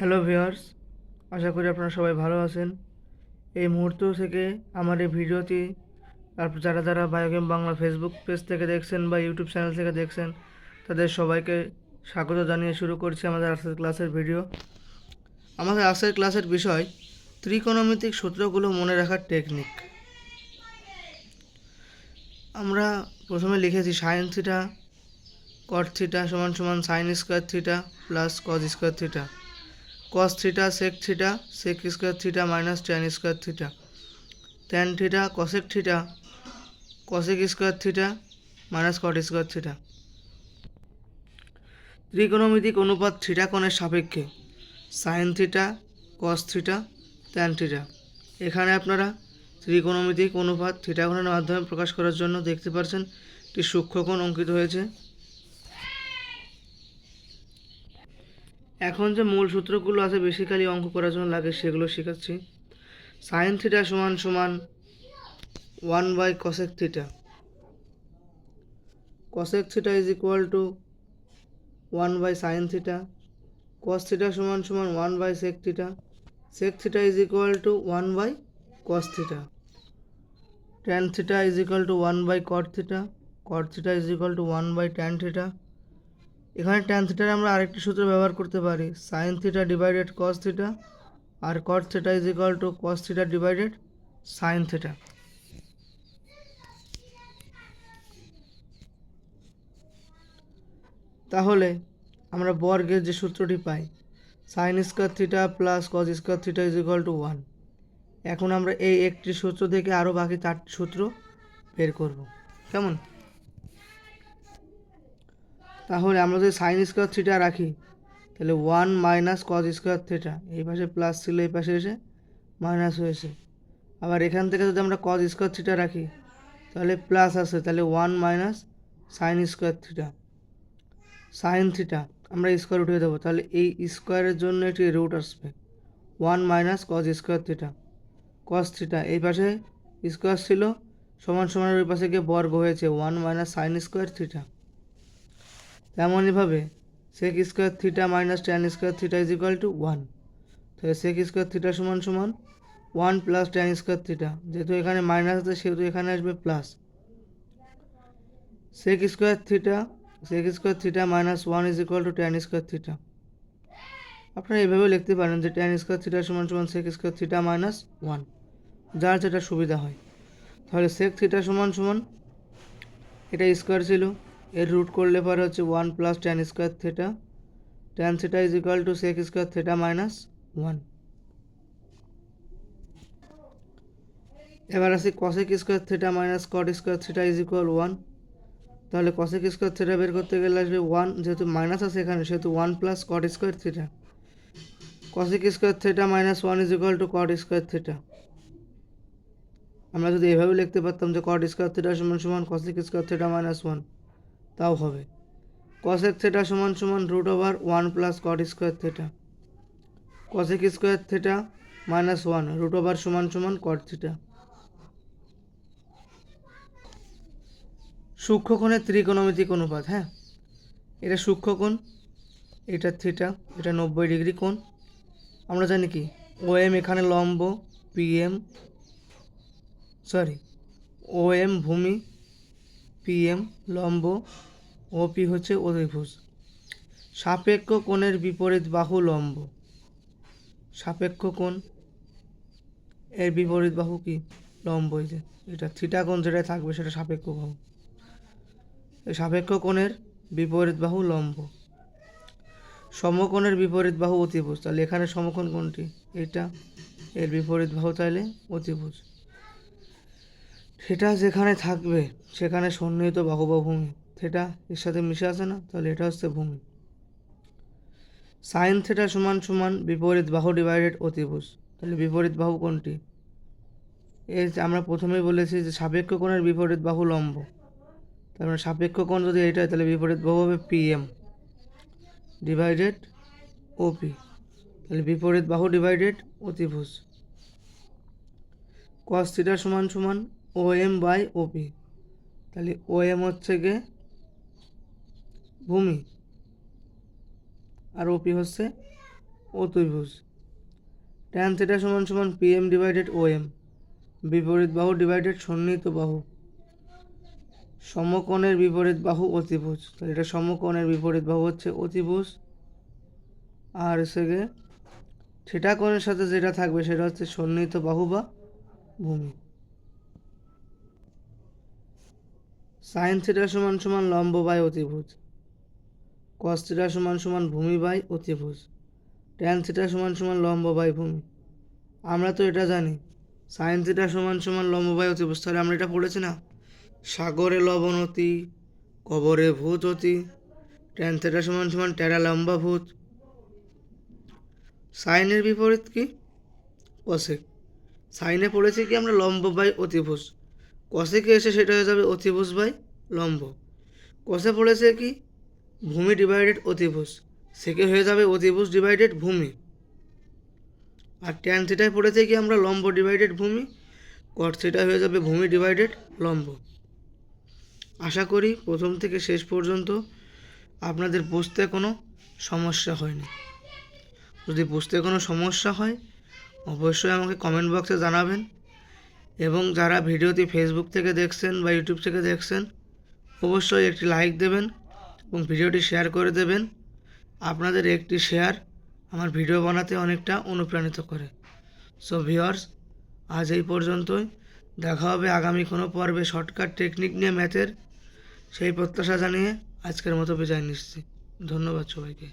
Hello viewers আশা করি আপনারা সবাই ভালো আছেন। এই মুহূর্ত থেকে আমার এই ভিডিওটি তারপর যারা যারা বায়োগেম বাংলা ফেসবুক পেজ থেকে দেখছেন বা ইউটিউব চ্যানেল থেকে দেখছেন, তাদের সবাইকে স্বাগত জানিয়ে শুরু করছি আমাদের আজকের ক্লাসের ভিডিও আমাদের আজকের ক্লাসের বিষয়, ত্রিকোণমিতিক সূত্রগুলো মনে রাখার টেকনিক আমরা প্রথমে লিখেছি সাইন থিটা কট থিটা সমান সমান sine square theta plus cos square theta cos theta sec theta sec square theta minus tan square theta tan theta cosec theta cosec square theta minus cot square theta ত্রিকোণমিতিক অনুপাত theta কোণের সাপেক্ষে sine theta cos theta tan theta এখানে আপনারা ত্রিকোণমিতিক অনুপাত theta মাধ্যমে প্রকাশ করার জন্য দেখতে পাচ্ছেন একটি সূক্ষ্মকোণ অঙ্কিত হয়েছে। এখন যে মূল সূত্রগুলো আছে বেসিক্যালি অঙ্ক করার জন্য লাগে সেগুলো শেখাচ্ছি। সাইন থিটা সমান সমান one by cosec theta cosec theta is equal to one by sine theta cos theta সমান সমান one by sec theta sec theta is equal to one by cos theta tan theta is equal to one by cot theta cot theta is equal to one by tan theta এখানে tan থিটার আমরা আরেকটি সূত্র ব্যবহার করতে পারি। Sine theta divided cos theta R cot theta is equal to cos theta divided sine theta তাহলে আমরা বর্গের যে সূত্রটি পাই sine square theta plus cos square theta is equal to one এখন আমরা এই একটি সূত্র থেকে আরও বাকি চারটি সূত্র বের করব। কেমন? তাহলে আমরা যদি সাইন স্কোয়ার থিটা রাখি, তাহলে one minus cos square theta এই পাশে প্লাস ছিল, এই পাশে এসে মাইনাস হয়েছে। আবার এখান থেকে যদি আমরা কজ স্কোয়ার থিটা রাখি, তাহলে প্লাস আসে তাহলে one minus sine square theta sine theta আমরা স্কোয়ার উঠিয়ে দেবো। তাহলে এই স্কোয়ারের জন্য একটি রুট আসবে one minus cos square theta cos theta এই পাশে স্কোয়ার ছিল, সমান সমান ওই পাশে গিয়ে বর্গ হয়েছে one minus sine square theta তেমনইভাবে sec square theta minus tan square theta is equal to one তাহলে সেক স্কোয়ার থিটা সমান সমান one plus tan square theta যেহেতু এখানে মাইনাস আছে, সেহেতু এখানে আসবে plus sec square theta sec square theta minus one is equal to tan square theta আপনারা এভাবেও লিখতে পারেন যে ট্যান স্কোয়ার থিটা সমান সমান sec square theta minus one যার যেটা সুবিধা হয়। তাহলে সেক থিটা সমান সমান, এটা স্কোয়ার ছিল। এর রুট করলে পরে হচ্ছে one plus tan square theta tan theta is equal to sec square theta minus one এবার আসি cosec square theta minus cot square theta is equal one তাহলে কসেক স্কোয়ার থেটা বের করতে গেলে আসবে ওয়ান যেহেতু মাইনাস আছে এখানে, সেহেতু one plus cot square theta cosec square theta minus one is equal to cot square theta আমরা যদি এভাবে লিখতে পারতাম যে কট স্কোয়ার থেটা সমান সমান cosec square theta minus one তাও হবে। কসেক থিটা সমান সমান root over one plus cot square theta cosec square theta minus one root over সমান সমান কট থিটা সূক্ষ্মকোণের ত্রিকোণমিতিক অনুপাত হ্যাঁ? এটা সূক্ষ্মকোণ এটা থিটা এটা নব্বই ডিগ্রি কোণ। আমরা জানি কি? ও এম এখানে লম্ব P M sorry O M ভূমি পি এম লম্ব ও পি হচ্ছে অধিভুজ। সাপেক্ষ কোণের বিপরীত বাহু লম্ব। সাপেক্ষ কোণ, এর বিপরীত বাহু কি? লম্ব এই যে, এটা থিটা কোণ যেটা থাকবে সেটা সাপেক্ষ বাহু। এই সাপেক্ষ কোণের বিপরীত বাহু লম্ব। সমকোণের বিপরীত বাহু অতিভুজ। তাহলে এখানে সমকোণ কোনটি এটা এর বিপরীত বাহু তাহলে অতিভুজ। সেটা যেখানে থাকবে, সেখানে সন্নিহিত বাহু সেটা এর সাথে মিশে আছে না, তাহলে এটা হচ্ছে ভূমি। সাইন থেটা সমান সমান বিপরীত বাহু ডিভাইডেড অতিভুজ। তাহলে বিপরীত বাহু কোনটি? যে আমরা প্রথমেই বলেছি যে সাপেক্ষ কোণের বিপরীত বাহু লম্ব। তার মানে সাপেক্ষ কোণ যদি এটা তাহলে বিপরীত বাহু হবে পি এম ডিভাইডেড ওপি তাহলে বিপরীত বাহু ডিভাইডেড অতিভুজ। কস থিটা সমান সমান ও এম বাই ওপি তাহলে ও এম হচ্ছে গে ভূমি। আর ওপি হচ্ছে অতিভুজ। ট্যান থিটা সমান সমান P M divided O M বিপরীত বাহু ডিভাইডেড সন্নিহিত বাহু। সমকোণের বিপরীত বাহু অতিভুজ। তাহলে এটা সমকোণের বিপরীত বাহু হচ্ছে অতিভুজ। আর সেগে থিটা কোণের সাথে যেটা থাকবে সেটা হচ্ছে সন্নিহিত বাহু বা ভূমি। সাইন থিটা সমান সমান লম্ব বাই অতিভুজ। কস সমান সমান ভূমি বাই অতিভুজ। ট্যান সমান সমান লম্ব বাই ভূমি। আমরা তো এটা জানি। সাইন সমান সমান লম্ব বাই অতিভুজ। তাহলে আমরা এটা পড়েছি না? সাগরে লবণতি কবরে ভূত অতি। ট্যান সমান সমান টেরা লম্বা ভূত। সাইনের বিপরীত কি? কসেক সাইনে পড়েছি কি আমরা লম্ব বাই অতিভুজ? কসেকে এসে সেটা হয়ে যাবে অতিভুজ বাই লম্ব। কসে পড়েছে কি? ভূমি ডিভাইডেড অতিভুজ সেকে হয়ে যাবে অতিভুজ ডিভাইডেড ভূমি। আর ট্যান থিটায় পড়েছে কি আমরা? লম্ব ডিভাইডেড ভূমি। কট থিটা হয়ে যাবে ভূমি ডিভাইডেড লম্ব। আশা করি প্রথম থেকে শেষ পর্যন্ত আপনাদের বুঝতে কোনো সমস্যা হয়নি। যদি বুঝতে কোনো সমস্যা হয়, অবশ্যই আমাকে কমেন্ট বক্সে জানাবেন। এবং যারা ভিডিওটি ফেসবুক থেকে দেখছেন বা ইউটিউব থেকে দেখছেন, অবশ্যই একটি লাইক দেবেন। এবং ভিডিওটি শেয়ার করে দেবেন। আপনাদের একটি শেয়ার আমার ভিডিও বানাতে অনেকটা অনুপ্রাণিত করে। সো ভিওর্স আজ এই পর্যন্তই। দেখা হবে আগামী কোনো পর্বে শর্টকাট টেকনিক নিয়ে ম্যাথের সেই প্রত্যাশা জানিয়ে আজকের মতো বিদায় নিচ্ছি। ধন্যবাদ সবাইকে।